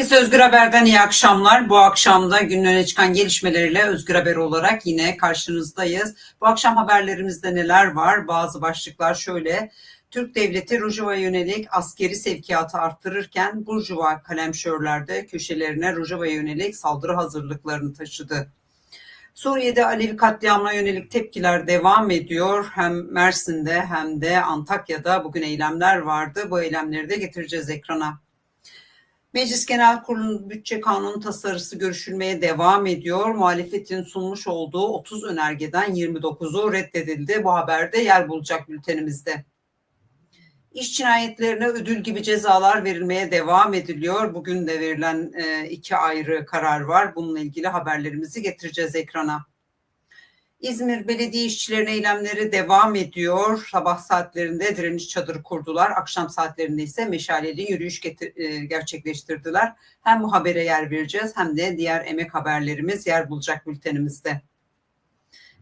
Herkese Özgür Haber'den iyi akşamlar. Bu akşam da günün çıkan gelişmeleriyle Özgür Haber olarak yine karşınızdayız. Bu akşam haberlerimizde neler var? Bazı başlıklar şöyle. Türk Devleti Rojava'ya yönelik askeri sevkiyatı arttırırken Burjuva kalemşörlerde köşelerine Rojava'ya yönelik saldırı hazırlıklarını taşıdı. Suriye'de Alevi katliamına yönelik tepkiler devam ediyor. Hem Mersin'de hem de Antakya'da bugün eylemler vardı. Bu eylemleri de getireceğiz ekrana. Meclis Genel Kurulu'nun bütçe kanunu tasarısı görüşülmeye devam ediyor. Muhalefetin sunmuş olduğu 30 önergeden 29'u reddedildi. Bu haberde yer bulacak bültenimizde. İş cinayetlerine ödül gibi cezalar verilmeye devam ediliyor. Bugün de verilen e, iki ayrı karar var. Bununla ilgili haberlerimizi getireceğiz ekrana. İzmir Belediye işçilerinin eylemleri devam ediyor. Sabah saatlerinde direniş çadırı kurdular. Akşam saatlerinde ise meşaleli yürüyüş getir, e, gerçekleştirdiler. Hem bu habere yer vereceğiz hem de diğer emek haberlerimiz yer bulacak bültenimizde.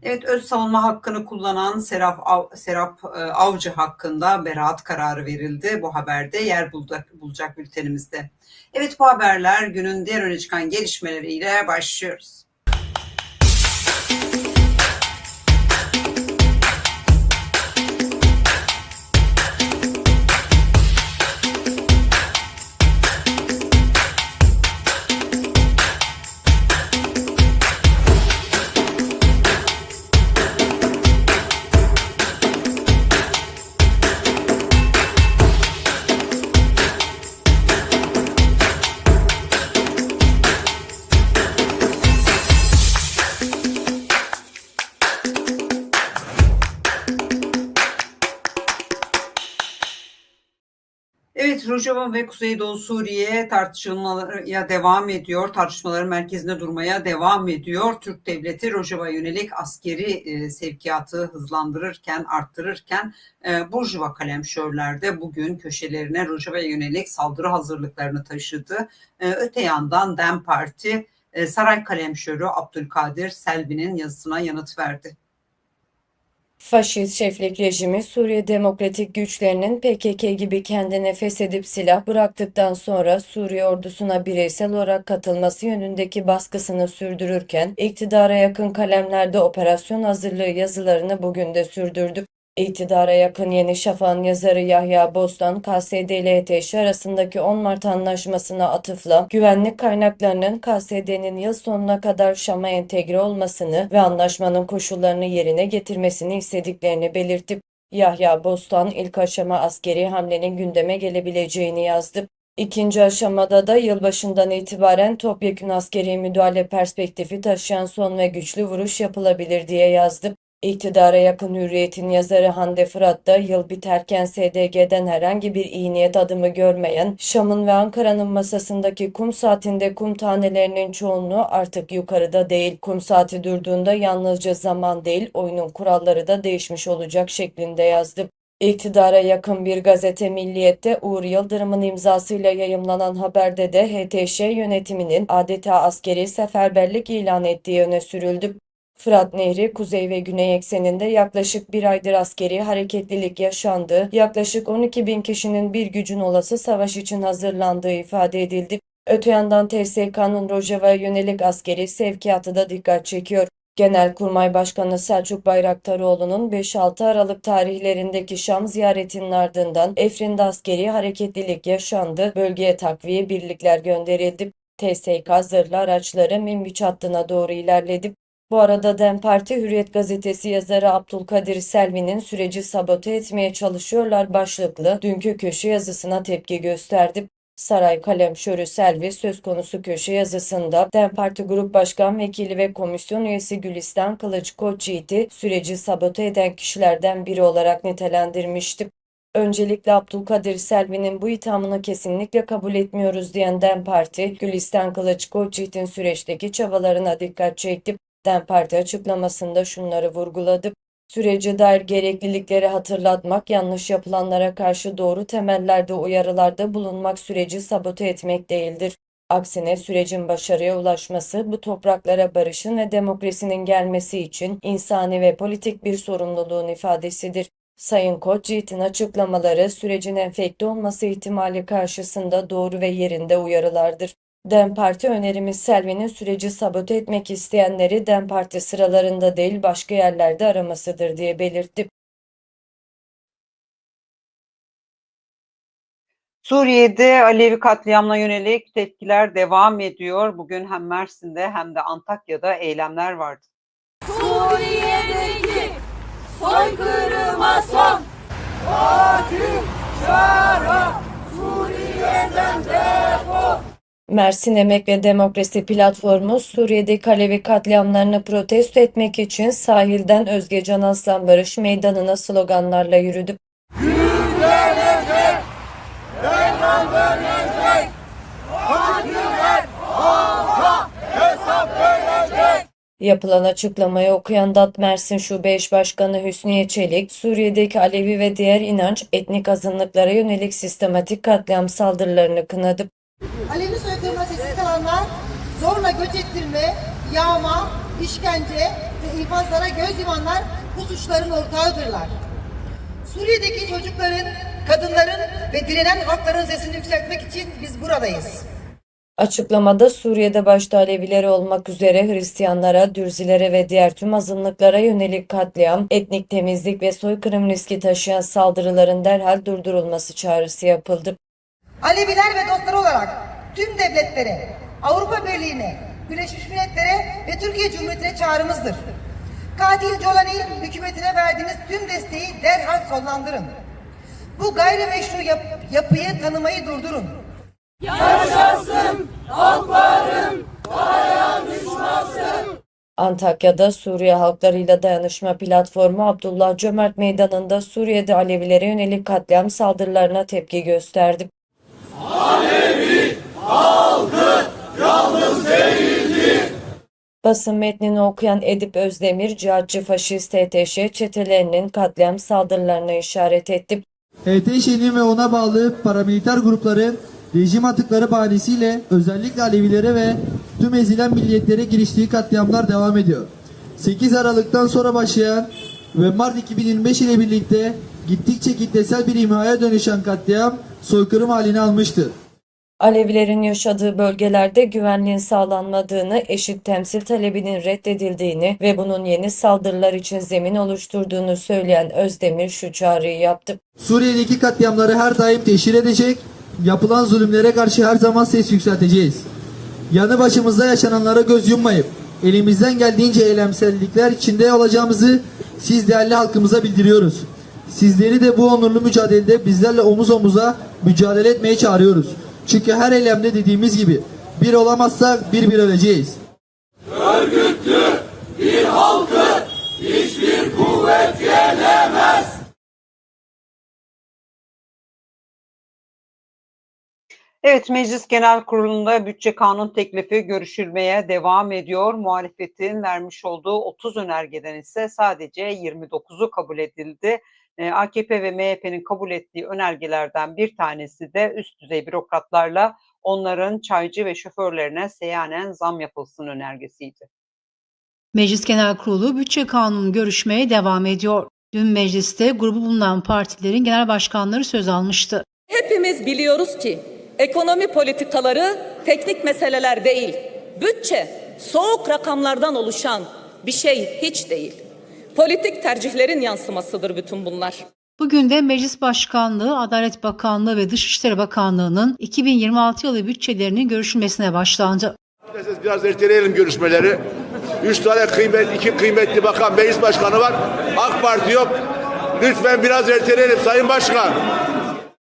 Evet öz savunma hakkını kullanan Serap, Av, Serap e, Avcı hakkında beraat kararı verildi. Bu haberde yer bulacak, bulacak bültenimizde. Evet bu haberler günün diğer öne çıkan gelişmeleriyle başlıyoruz. Rojava ve Kuzeydoğu Suriye tartışılmaya devam ediyor. Tartışmaların merkezinde durmaya devam ediyor. Türk devleti Rojava yönelik askeri e, sevkiyatı hızlandırırken, arttırırken e, Burjuva kalemşörlerde bugün köşelerine Rojava'ya yönelik saldırı hazırlıklarını taşıdı. E, öte yandan DEM Parti e, Saray kalemşörü Abdülkadir Selvi'nin yazısına yanıt verdi. Faşist şeflik rejimi Suriye Demokratik Güçlerinin PKK gibi kendine feshedip silah bıraktıktan sonra Suriye ordusuna bireysel olarak katılması yönündeki baskısını sürdürürken iktidara yakın kalemlerde operasyon hazırlığı yazılarını bugün de sürdürdü. İktidara yakın Yeni Şafak'ın yazarı Yahya Bostan, KSD ile HTŞ arasındaki 10 Mart anlaşmasına atıfla güvenlik kaynaklarının KSD'nin yıl sonuna kadar Şam'a entegre olmasını ve anlaşmanın koşullarını yerine getirmesini istediklerini belirtti. Yahya Bostan ilk aşama askeri hamlenin gündeme gelebileceğini yazdı. İkinci aşamada da yılbaşından itibaren topyekun askeri müdahale perspektifi taşıyan son ve güçlü vuruş yapılabilir diye yazdı. İktidara yakın Hürriyet'in yazarı Hande Fırat da yıl biterken SDG'den herhangi bir iyi niyet adımı görmeyen, Şam'ın ve Ankara'nın masasındaki kum saatinde kum tanelerinin çoğunluğu artık yukarıda değil. Kum saati durduğunda yalnızca zaman değil, oyunun kuralları da değişmiş olacak şeklinde yazdı. İktidara yakın bir gazete Milliyet'te Uğur Yıldırım'ın imzasıyla yayımlanan haberde de HTŞ yönetiminin adeta askeri seferberlik ilan ettiği öne sürüldü. Fırat Nehri kuzey ve güney ekseninde yaklaşık bir aydır askeri hareketlilik yaşandı. Yaklaşık 12 bin kişinin bir gücün olası savaş için hazırlandığı ifade edildi. Öte yandan TSK'nın Rojava'ya yönelik askeri sevkiyatı da dikkat çekiyor. Genelkurmay Başkanı Selçuk Bayraktaroğlu'nun 5-6 Aralık tarihlerindeki Şam ziyaretinin ardından Efrin'de askeri hareketlilik yaşandı. Bölgeye takviye birlikler gönderildi. TSK zırhlı araçları Minbiç hattına doğru ilerledi. Bu arada DEM Parti Hürriyet gazetesi yazarı Abdülkadir Selvi'nin süreci sabote etmeye çalışıyorlar başlıklı dünkü köşe yazısına tepki gösterdi. Saray Kalemşörü Selvi söz konusu köşe yazısında DEM Parti Grup Başkan Vekili ve Komisyon Üyesi Gülistan Kılıç Koçyiğit'i süreci sabote eden kişilerden biri olarak nitelendirmişti. Öncelikle Abdülkadir Selvi'nin bu ithamını kesinlikle kabul etmiyoruz diyen DEM Parti, Gülistan Kılıç Koçyiğit'in süreçteki çabalarına dikkat çekti. DEM Parti açıklamasında şunları vurguladı. Sürece dair gereklilikleri hatırlatmak, yanlış yapılanlara karşı doğru temellerde uyarılarda bulunmak süreci sabote etmek değildir. Aksine sürecin başarıya ulaşması bu topraklara barışın ve demokrasinin gelmesi için insani ve politik bir sorumluluğun ifadesidir. Sayın Koç Yiğit'in açıklamaları sürecin enfekte olması ihtimali karşısında doğru ve yerinde uyarılardır. DEM Parti önerimiz Selvi'nin süreci sabote etmek isteyenleri DEM Parti sıralarında değil başka yerlerde aramasıdır diye belirtti. Suriye'de Alevi katliamına yönelik tepkiler devam ediyor. Bugün hem Mersin'de hem de Antakya'da eylemler vardı. Suriye'deki soykırıma son. Hakim Şara Suriye'den defol. Mersin Emek ve Demokrasi Platformu Suriye'deki Alevi katliamlarını protesto etmek için sahilden Özgecan Aslan Barış Meydanı'na sloganlarla yürüdü. Yapılan açıklamayı okuyan DAT Mersin Şube Eş Başkanı Hüsniye Çelik, Suriye'deki Alevi ve diğer inanç, etnik azınlıklara yönelik sistematik katliam saldırılarını kınadı. Alevi zorla göç ettirme, yağma, işkence ve infazlara göz yumanlar bu suçların ortağıdırlar. Suriye'deki çocukların, kadınların ve direnen halkların sesini yükseltmek için biz buradayız. Açıklamada Suriye'de başta Alevileri olmak üzere Hristiyanlara, Dürzilere ve diğer tüm azınlıklara yönelik katliam, etnik temizlik ve soykırım riski taşıyan saldırıların derhal durdurulması çağrısı yapıldı. Aleviler ve dostları olarak tüm devletlere, Avrupa Birliği'ne, Birleşmiş Milletler'e ve Türkiye Cumhuriyeti'ne çağrımızdır. Katil Jolani hükümetine verdiğiniz tüm desteği derhal sonlandırın. Bu gayrimeşru yap- yapıyı tanımayı durdurun. Yaşasın halkların dayanışması. Antakya'da Suriye Halklarıyla Dayanışma Platformu Abdullah Cömert Meydanı'nda Suriye'de Alevilere yönelik katliam saldırılarına tepki gösterdi. Basın metnini okuyan Edip Özdemir, cihatçı faşist TTŞ çetelerinin katliam saldırılarına işaret etti. HTŞ'nin ve ona bağlı paramiliter grupları rejim atıkları bahanesiyle özellikle Alevilere ve tüm ezilen milliyetlere giriştiği katliamlar devam ediyor. 8 Aralık'tan sonra başlayan ve Mart 2025 ile birlikte gittikçe kitlesel bir imhaya dönüşen katliam soykırım halini almıştı. Alevilerin yaşadığı bölgelerde güvenliğin sağlanmadığını, eşit temsil talebinin reddedildiğini ve bunun yeni saldırılar için zemin oluşturduğunu söyleyen Özdemir şu çağrıyı yaptı. Suriye'deki katliamları her daim teşhir edecek, yapılan zulümlere karşı her zaman ses yükselteceğiz. Yanı başımızda yaşananlara göz yummayıp, elimizden geldiğince eylemsellikler içinde olacağımızı siz değerli halkımıza bildiriyoruz. Sizleri de bu onurlu mücadelede bizlerle omuz omuza mücadele etmeye çağırıyoruz. Çünkü her eylemde dediğimiz gibi bir olamazsak bir bir öleceğiz. Evet, Meclis Genel Kurulu'nda bütçe kanun teklifi görüşülmeye devam ediyor. Muhalefetin vermiş olduğu 30 önergeden ise sadece 29'u kabul edildi. Ee, AKP ve MHP'nin kabul ettiği önergelerden bir tanesi de üst düzey bürokratlarla onların çaycı ve şoförlerine seyyanen zam yapılsın önergesiydi. Meclis Genel Kurulu bütçe kanunu görüşmeye devam ediyor. Dün mecliste grubu bulunan partilerin genel başkanları söz almıştı. Hepimiz biliyoruz ki ekonomi politikaları teknik meseleler değil. Bütçe soğuk rakamlardan oluşan bir şey hiç değil. Politik tercihlerin yansımasıdır bütün bunlar. Bugün de Meclis Başkanlığı, Adalet Bakanlığı ve Dışişleri Bakanlığı'nın 2026 yılı bütçelerinin görüşülmesine başlandı. Biraz erteleyelim görüşmeleri. Üç tane kıymet, iki kıymetli bakan meclis başkanı var. AK Parti yok. Lütfen biraz erteleyelim Sayın Başkan.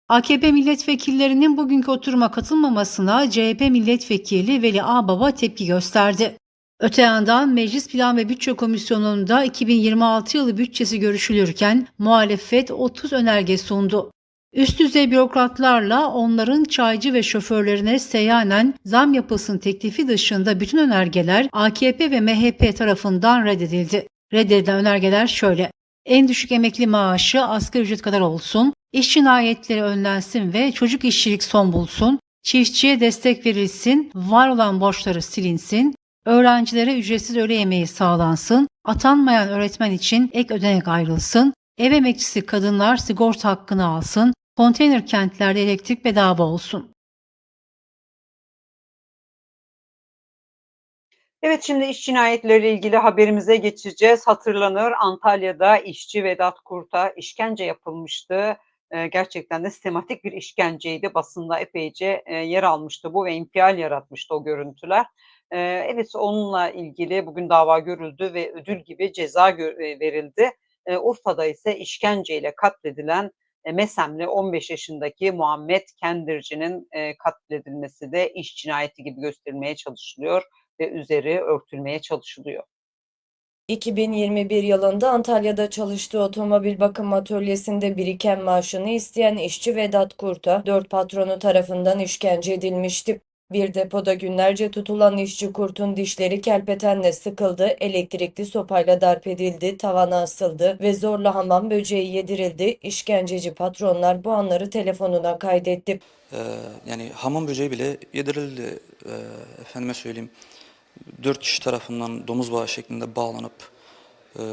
AKP milletvekillerinin bugünkü oturuma katılmamasına CHP milletvekili Veli Ağbaba tepki gösterdi. Öte yandan Meclis Plan ve Bütçe Komisyonu'nda 2026 yılı bütçesi görüşülürken muhalefet 30 önerge sundu. Üst düzey bürokratlarla onların çaycı ve şoförlerine seyyanen zam yapılsın teklifi dışında bütün önergeler AKP ve MHP tarafından reddedildi. Reddedilen önergeler şöyle. En düşük emekli maaşı asgari ücret kadar olsun, iş cinayetleri önlensin ve çocuk işçilik son bulsun, çiftçiye destek verilsin, var olan borçları silinsin, öğrencilere ücretsiz öğle yemeği sağlansın, atanmayan öğretmen için ek ödenek ayrılsın, Ev emekçisi kadınlar sigorta hakkını alsın, konteyner kentlerde elektrik bedava olsun. Evet şimdi iş cinayetleriyle ilgili haberimize geçeceğiz. Hatırlanır Antalya'da işçi Vedat Kurt'a işkence yapılmıştı. Ee, gerçekten de sistematik bir işkenceydi. Basında epeyce e, yer almıştı bu ve infial yaratmıştı o görüntüler. Evet onunla ilgili bugün dava görüldü ve ödül gibi ceza e, verildi. Ee, Urfa'da ise işkenceyle katledilen e, Mesemli 15 yaşındaki Muhammed Kendirci'nin e, katledilmesi de iş cinayeti gibi gösterilmeye çalışılıyor ve üzeri örtülmeye çalışılıyor. 2021 yılında Antalya'da çalıştığı otomobil bakım atölyesinde biriken maaşını isteyen işçi Vedat Kurt'a dört patronu tarafından işkence edilmişti. Bir depoda günlerce tutulan işçi Kurt'un dişleri kelpetenle sıkıldı, elektrikli sopayla darp edildi, tavana asıldı ve zorla hamam böceği yedirildi. İşkenceci patronlar bu anları telefonuna kaydetti. Ee, yani hamam böceği bile yedirildi. Ee, efendime söyleyeyim. Dört kişi tarafından domuz bağı şeklinde bağlanıp e,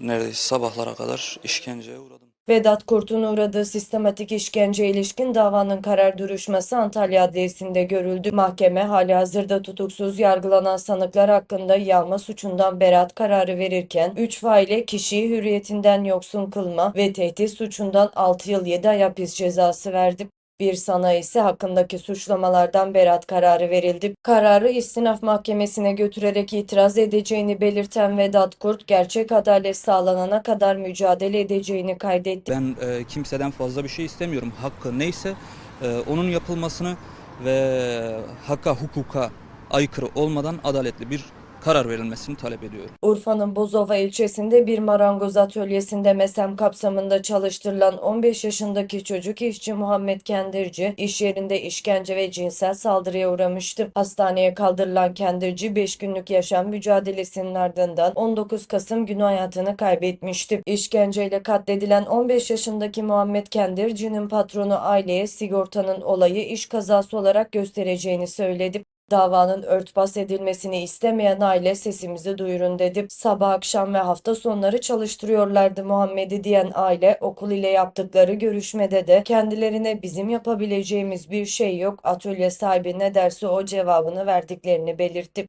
neredeyse sabahlara kadar işkenceye uğradım. Vedat Kurt'un uğradığı sistematik işkence ilişkin davanın karar duruşması Antalya Adliyesi'nde görüldü. Mahkeme halihazırda tutuksuz yargılanan sanıklar hakkında yağma suçundan beraat kararı verirken 3 faile kişiyi hürriyetinden yoksun kılma ve tehdit suçundan 6 yıl 7 ay hapis cezası verdi. Bir sanayi ise hakkındaki suçlamalardan beraat kararı verildi. Kararı istinaf mahkemesine götürerek itiraz edeceğini belirten Vedat Kurt, gerçek adalet sağlanana kadar mücadele edeceğini kaydetti. Ben e, kimseden fazla bir şey istemiyorum. Hakkı neyse e, onun yapılmasını ve hakka hukuka aykırı olmadan adaletli bir karar verilmesini talep ediyorum. Urfa'nın Bozova ilçesinde bir marangoz atölyesinde mesem kapsamında çalıştırılan 15 yaşındaki çocuk işçi Muhammed Kendirci, iş yerinde işkence ve cinsel saldırıya uğramıştı. Hastaneye kaldırılan Kendirci 5 günlük yaşam mücadelesinin ardından 19 Kasım günü hayatını kaybetmişti. İşkenceyle katledilen 15 yaşındaki Muhammed Kendirci'nin patronu aileye sigortanın olayı iş kazası olarak göstereceğini söyledi. Davanın örtbas edilmesini istemeyen aile sesimizi duyurun dedi. Sabah akşam ve hafta sonları çalıştırıyorlardı Muhammed'i diyen aile okul ile yaptıkları görüşmede de kendilerine bizim yapabileceğimiz bir şey yok atölye sahibi ne derse o cevabını verdiklerini belirtti.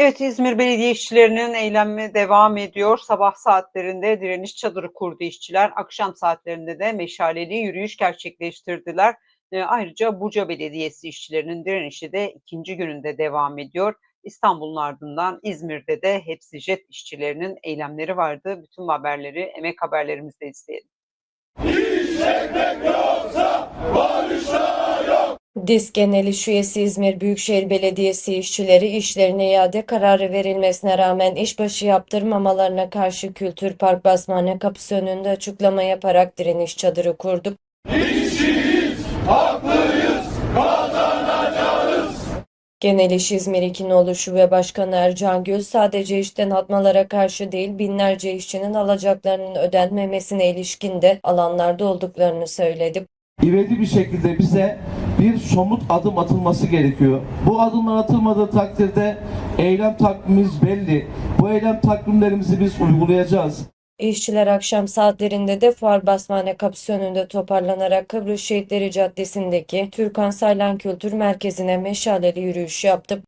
Evet İzmir Belediye işçilerinin eylemi devam ediyor. Sabah saatlerinde direniş çadırı kurdu işçiler. Akşam saatlerinde de meşaleli yürüyüş gerçekleştirdiler. E, ayrıca Buca Belediyesi işçilerinin direnişi de ikinci gününde devam ediyor. İstanbul'un ardından İzmir'de de hepsi jet işçilerinin eylemleri vardı. Bütün haberleri emek haberlerimizde izleyelim. DİSK Genel İş Üyesi İzmir Büyükşehir Belediyesi işçileri işlerine iade kararı verilmesine rağmen işbaşı yaptırmamalarına karşı Kültür Park Basmane kapısı önünde açıklama yaparak direniş çadırı kurdu. Genel İş İzmir İkinoğlu Şube Başkanı Ercan Gül sadece işten atmalara karşı değil binlerce işçinin alacaklarının ödenmemesine ilişkin de alanlarda olduklarını söyledi. ivedi bir şekilde bize bir somut adım atılması gerekiyor. Bu adımlar atılmadığı takdirde eylem takvimimiz belli. Bu eylem takvimlerimizi biz uygulayacağız. İşçiler akşam saatlerinde de Fuar Basmane kapısı önünde toparlanarak Kıbrıs Şehitleri Caddesi'ndeki Türkan Saylan Kültür Merkezi'ne meşaleli yürüyüş yaptı.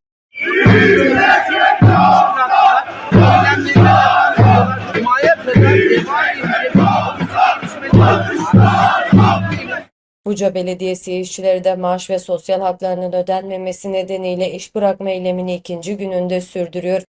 Buca Belediyesi işçileri de maaş ve sosyal haklarının ödenmemesi nedeniyle iş bırakma eylemini ikinci gününde sürdürüyor.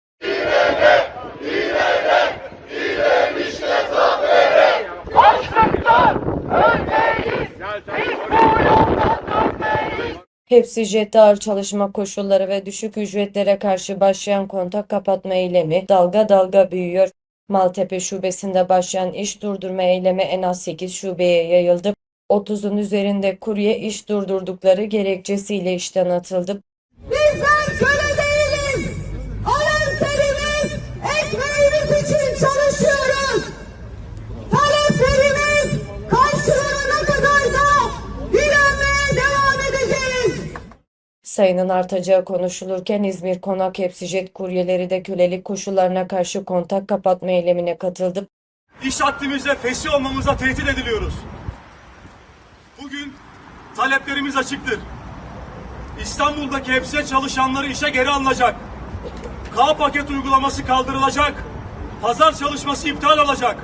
Hepsi jette ağır çalışma koşulları ve düşük ücretlere karşı başlayan kontak kapatma eylemi dalga dalga büyüyor. Maltepe şubesinde başlayan iş durdurma eylemi en az 8 şubeye yayıldı. 30'un üzerinde kurye iş durdurdukları gerekçesiyle işten atıldı. Bizler köle değiliz. Alın terimiz, ekmeğimiz için çalışıyoruz. Taleplerimiz karşılanana kadar da direnmeye devam edeceğiz. Sayının artacağı konuşulurken İzmir Konak Hepsijet kuryeleri de kölelik koşullarına karşı kontak kapatma eylemine katıldı. İş haddimizde fesih olmamıza tehdit ediliyoruz. Taleplerimiz açıktır. İstanbul'daki hepsi çalışanları işe geri alınacak. K paket uygulaması kaldırılacak. Pazar çalışması iptal olacak.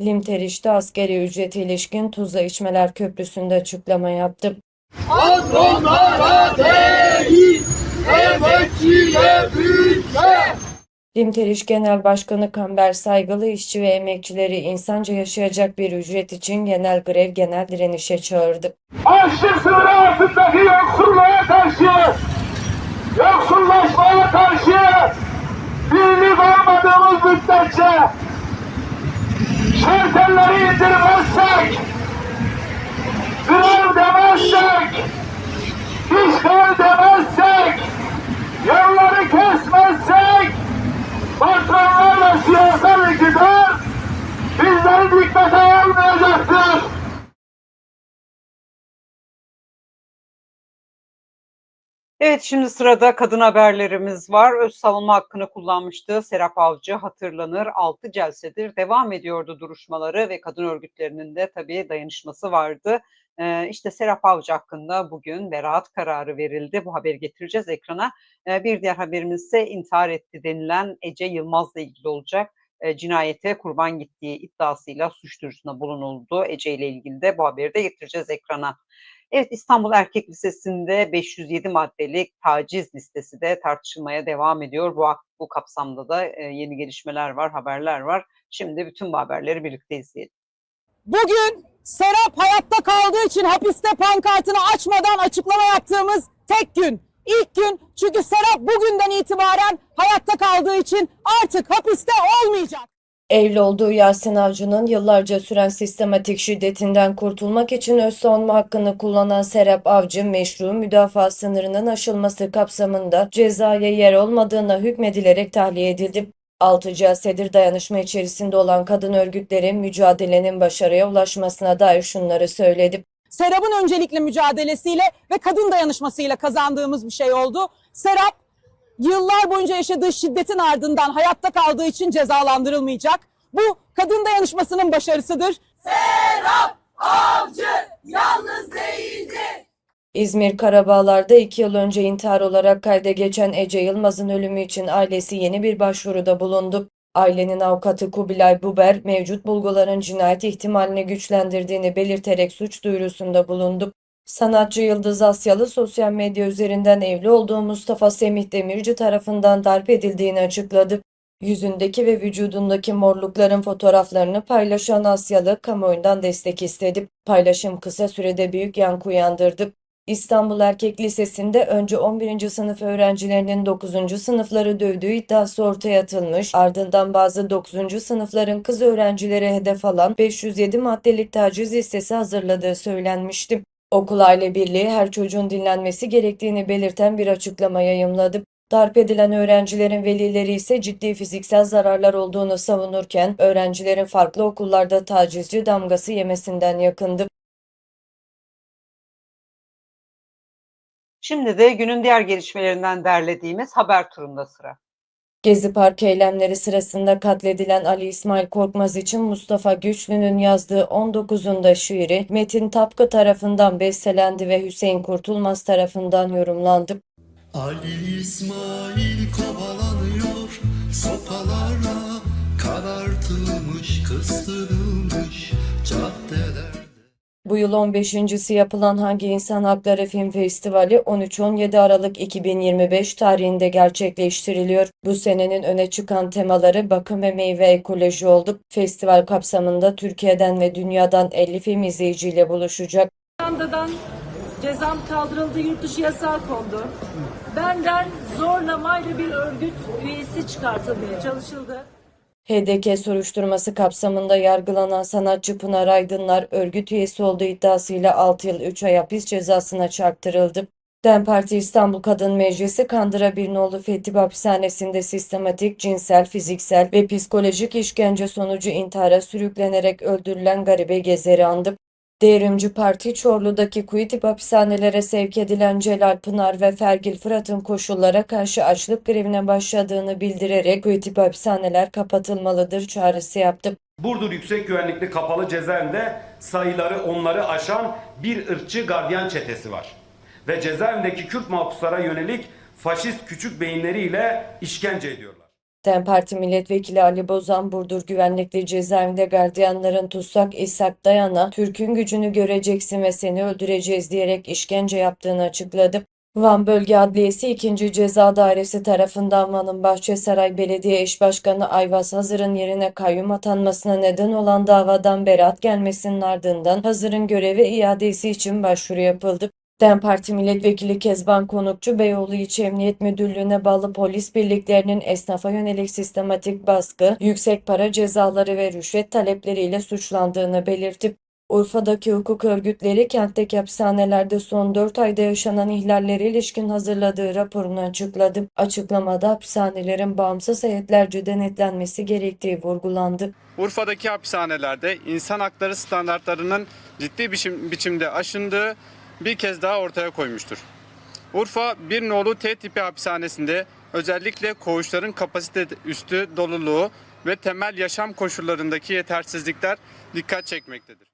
Limteriş'te askeri ücrete ilişkin Tuzla İçmeler Köprüsü'nde açıklama yaptı. Limteriş Genel Başkanı Kamber Saygılı işçi ve emekçileri insanca yaşayacak bir ücret için genel grev, genel direnişe çağırdı. Açlık sınırı altındaki yoksulluğa karşı, yoksullaşmaya karşı birlik olmadığımız müddetçe şartelleri indirmezsek, grev dikkate almayacaktır. Evet şimdi sırada kadın haberlerimiz var. Öz savunma hakkını kullanmıştı. Serap Avcı hatırlanır 6 celsedir devam ediyordu duruşmaları ve kadın örgütlerinin de tabii dayanışması vardı. Ee, işte Serap Avcı hakkında bugün beraat kararı verildi. Bu haberi getireceğiz ekrana. Ee, bir diğer haberimiz ise intihar etti denilen Ece Yılmaz'la ilgili olacak. Ee, cinayete kurban gittiği iddiasıyla suç duyurusunda bulunuldu. Ece ile ilgili de bu haberi de getireceğiz ekrana. Evet İstanbul Erkek Lisesi'nde 507 maddelik taciz listesi de tartışılmaya devam ediyor. Bu, bu kapsamda da e, yeni gelişmeler var, haberler var. Şimdi bütün bu haberleri birlikte izleyelim. Bugün Serap hayatta kaldığı için hapiste pankartını açmadan açıklama yaptığımız tek gün. İlk gün çünkü Serap bugünden itibaren hayatta kaldığı için artık hapiste olmayacak. Evli olduğu Yasin Avcı'nın yıllarca süren sistematik şiddetinden kurtulmak için öz savunma hakkını kullanan Serap Avcı, meşru müdafaa sınırının aşılması kapsamında cezaya yer olmadığına hükmedilerek tahliye edildi. 6 cesedir dayanışma içerisinde olan kadın örgütleri mücadelenin başarıya ulaşmasına dair şunları söyledi. Serap'ın öncelikle mücadelesiyle ve kadın dayanışmasıyla kazandığımız bir şey oldu. Serap yıllar boyunca yaşadığı şiddetin ardından hayatta kaldığı için cezalandırılmayacak. Bu kadın dayanışmasının başarısıdır. İzmir Karabağlar'da 2 yıl önce intihar olarak kayda geçen Ece Yılmaz'ın ölümü için ailesi yeni bir başvuruda bulundu. Ailenin avukatı Kubilay Buber, mevcut bulguların cinayet ihtimalini güçlendirdiğini belirterek suç duyurusunda bulundu. Sanatçı Yıldız Asyalı sosyal medya üzerinden evli olduğu Mustafa Semih Demirci tarafından darp edildiğini açıkladı. Yüzündeki ve vücudundaki morlukların fotoğraflarını paylaşan Asyalı kamuoyundan destek istedi. Paylaşım kısa sürede büyük yankı uyandırdı. İstanbul Erkek Lisesi'nde önce 11. sınıf öğrencilerinin 9. sınıfları dövdüğü iddiası ortaya atılmış, ardından bazı 9. sınıfların kız öğrencilere hedef alan 507 maddelik taciz listesi hazırladığı söylenmişti. Okul Aile Birliği her çocuğun dinlenmesi gerektiğini belirten bir açıklama yayımladı. Darp edilen öğrencilerin velileri ise ciddi fiziksel zararlar olduğunu savunurken öğrencilerin farklı okullarda tacizci damgası yemesinden yakındı. Şimdi de günün diğer gelişmelerinden derlediğimiz haber turunda sıra. Gezi Parkı eylemleri sırasında katledilen Ali İsmail Korkmaz için Mustafa Güçlü'nün yazdığı 19'unda şiiri Metin Tapkı tarafından bestelendi ve Hüseyin Kurtulmaz tarafından yorumlandı. Ali İsmail kovalanıyor sopalarla karartılmış kıstırılmış caddeler. Bu yıl 15.si yapılan Hangi İnsan Hakları Film Festivali 13-17 Aralık 2025 tarihinde gerçekleştiriliyor. Bu senenin öne çıkan temaları bakım ve meyve ekoloji oldu. Festival kapsamında Türkiye'den ve dünyadan 50 film izleyiciyle buluşacak. Hollanda'dan cezam kaldırıldı, yurt dışı yasağı kondu. Benden zorlamayla bir örgüt üyesi çıkartılmaya çalışıldı. HDK soruşturması kapsamında yargılanan sanatçı Pınar Aydınlar örgüt üyesi olduğu iddiasıyla 6 yıl 3 ay hapis cezasına çarptırıldı. DEM Parti İstanbul Kadın Meclisi Kandıra Birnoğlu Fethi Hapishanesi'nde sistematik cinsel, fiziksel ve psikolojik işkence sonucu intihara sürüklenerek öldürülen garibe Gezer'i andı. Devrimci Parti Çorlu'daki kuyu tip hapishanelere sevk edilen Celal Pınar ve Fergil Fırat'ın koşullara karşı açlık grevine başladığını bildirerek kuyu tip hapishaneler kapatılmalıdır çağrısı yaptı. Burdur Yüksek Güvenlikli Kapalı Cezaevinde sayıları onları aşan bir ırkçı gardiyan çetesi var. Ve cezaevindeki Kürt mahpuslara yönelik faşist küçük beyinleriyle işkence ediyorlar. DEM Parti Milletvekili Ali Bozan, Burdur Güvenlikli Cezaevinde gardiyanların tutsak İshak Dayan'a Türk'ün gücünü göreceksin ve seni öldüreceğiz diyerek işkence yaptığını açıkladı. Van Bölge Adliyesi 2. Ceza Dairesi tarafından Van'ın Bahçesaray Belediye Eş Başkanı Ayvaz Hazır'ın yerine kayyum atanmasına neden olan davadan beraat gelmesinin ardından Hazır'ın göreve iadesi için başvuru yapıldı. DEM Parti Milletvekili Kezban Konukçu, Beyoğlu İlçe Emniyet Müdürlüğü'ne bağlı polis birliklerinin esnafa yönelik sistematik baskı, yüksek para cezaları ve rüşvet talepleriyle suçlandığını belirtip, Urfa'daki hukuk örgütleri kentteki hapishanelerde son 4 ayda yaşanan ihlallere ilişkin hazırladığı raporunu açıkladı. Açıklamada hapishanelerin bağımsız heyetlerce denetlenmesi gerektiği vurgulandı. Urfa'daki hapishanelerde insan hakları standartlarının ciddi biçim, biçimde aşındığı bir kez daha ortaya koymuştur. Urfa bir nolu T tipi hapishanesinde özellikle koğuşların kapasite üstü doluluğu ve temel yaşam koşullarındaki yetersizlikler dikkat çekmektedir.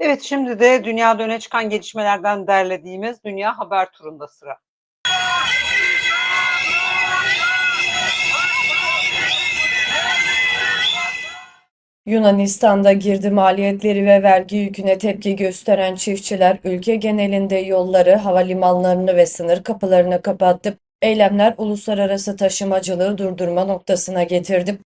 Evet şimdi de dünyada öne çıkan gelişmelerden derlediğimiz Dünya Haber Turu'nda sıra. Yunanistan'da girdi maliyetleri ve vergi yüküne tepki gösteren çiftçiler ülke genelinde yolları, havalimanlarını ve sınır kapılarını kapattı. Eylemler uluslararası taşımacılığı durdurma noktasına getirdi.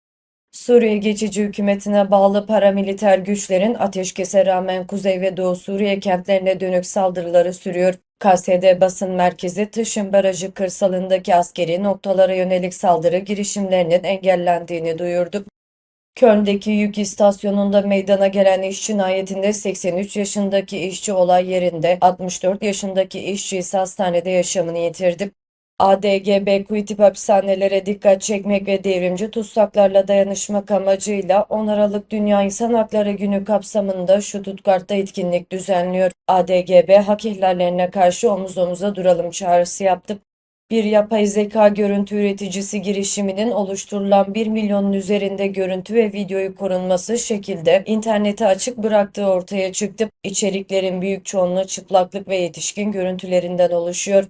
Suriye geçici hükümetine bağlı paramiliter güçlerin ateşkese rağmen Kuzey ve Doğu Suriye kentlerine dönük saldırıları sürüyor. KSD basın merkezi Tışın Barajı kırsalındaki askeri noktalara yönelik saldırı girişimlerinin engellendiğini duyurdu. Köln'deki yük istasyonunda meydana gelen iş cinayetinde 83 yaşındaki işçi olay yerinde, 64 yaşındaki işçi ise hastanede yaşamını yitirdi. ADGB Kuytip hapishanelere dikkat çekmek ve devrimci tutsaklarla dayanışmak amacıyla 10 Aralık Dünya İnsan Hakları Günü kapsamında Stuttgart'ta etkinlik düzenliyor. ADGB hak ihlallerine karşı omuz omuza duralım çağrısı yaptı. Bir yapay zeka görüntü üreticisi girişiminin oluşturulan 1 milyonun üzerinde görüntü ve videoyu korunması şekilde internete açık bıraktığı ortaya çıktı. İçeriklerin büyük çoğunluğu çıplaklık ve yetişkin görüntülerinden oluşuyor.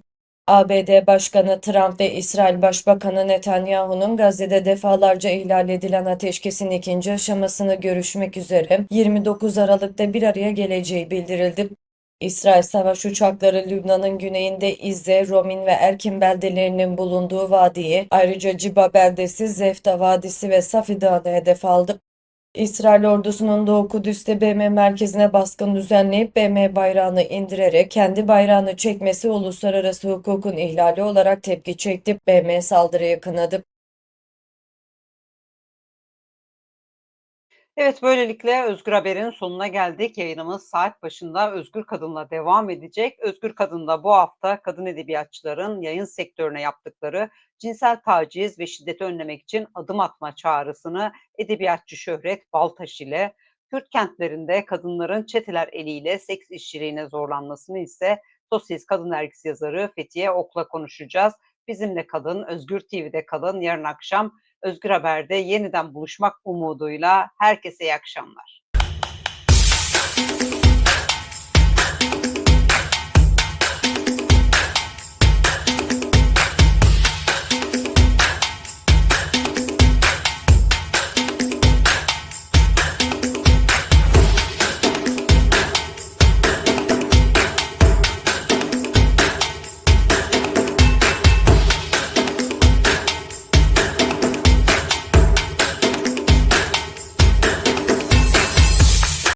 ABD Başkanı Trump ve İsrail Başbakanı Netanyahu'nun Gazze'de defalarca ihlal edilen ateşkesin ikinci aşamasını görüşmek üzere 29 Aralık'ta bir araya geleceği bildirildi. İsrail savaş uçakları Lübnan'ın güneyinde İzze, Romin ve Erkin beldelerinin bulunduğu vadiyi, ayrıca Ciba beldesi, Zefta Vadisi ve Safi Dağı'nı hedef aldı. İsrail ordusunun Doğu Kudüs'te BM merkezine baskın düzenleyip BM bayrağını indirerek kendi bayrağını çekmesi uluslararası hukukun ihlali olarak tepki çekti. BM saldırıyı kınadı. Evet böylelikle Özgür Haber'in sonuna geldik. Yayınımız saat başında Özgür Kadın'la devam edecek. Özgür Kadın'da bu hafta kadın edebiyatçıların yayın sektörüne yaptıkları cinsel taciz ve şiddeti önlemek için adım atma çağrısını edebiyatçı Şöhret Baltaş ile Kürt kentlerinde kadınların çeteler eliyle seks işçiliğine zorlanmasını ise Sosyalist Kadın Dergisi yazarı Fethiye Ok'la konuşacağız. Bizimle kalın, Özgür TV'de kalın. Yarın akşam Özgür Haber'de yeniden buluşmak umuduyla herkese iyi akşamlar.